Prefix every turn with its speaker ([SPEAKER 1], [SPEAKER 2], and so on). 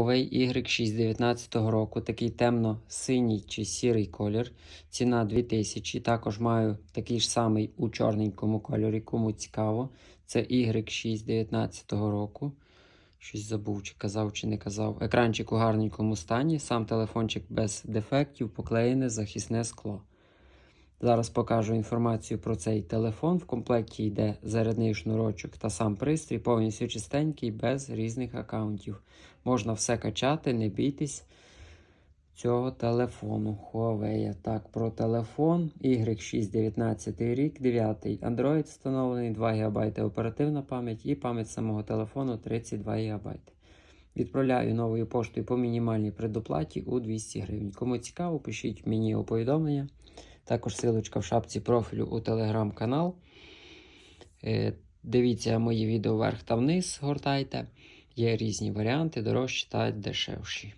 [SPEAKER 1] Huawei Y6 19 року, такий темно-синій чи сірий колір. Ціна 2000. Також маю такий ж самий у чорненькому кольорі, кому цікаво. Це Y6 19 року. Щось забув, чи казав, чи не казав. Екранчик у гарненькому стані. Сам телефончик без дефектів, поклеєне захисне скло. Зараз покажу інформацію про цей телефон. В комплекті йде зарядний шнурочок та сам пристрій, повністю чистенький, без різних аккаунтів. Можна все качати, не бійтесь цього телефону Huawei. Так, про телефон Y6 19 рік, 9 Android встановлений, 2 ГБ оперативна пам'ять і пам'ять самого телефону 32 ГБ. Відправляю новою поштою по мінімальній предоплаті у 200 гривень. Кому цікаво, пишіть мені у повідомлення. Також силочка в шапці профілю у телеграм-канал. Е, Дивіться мої відео вверх та вниз, гортайте. Є різні варіанти, дорожчі та дешевші.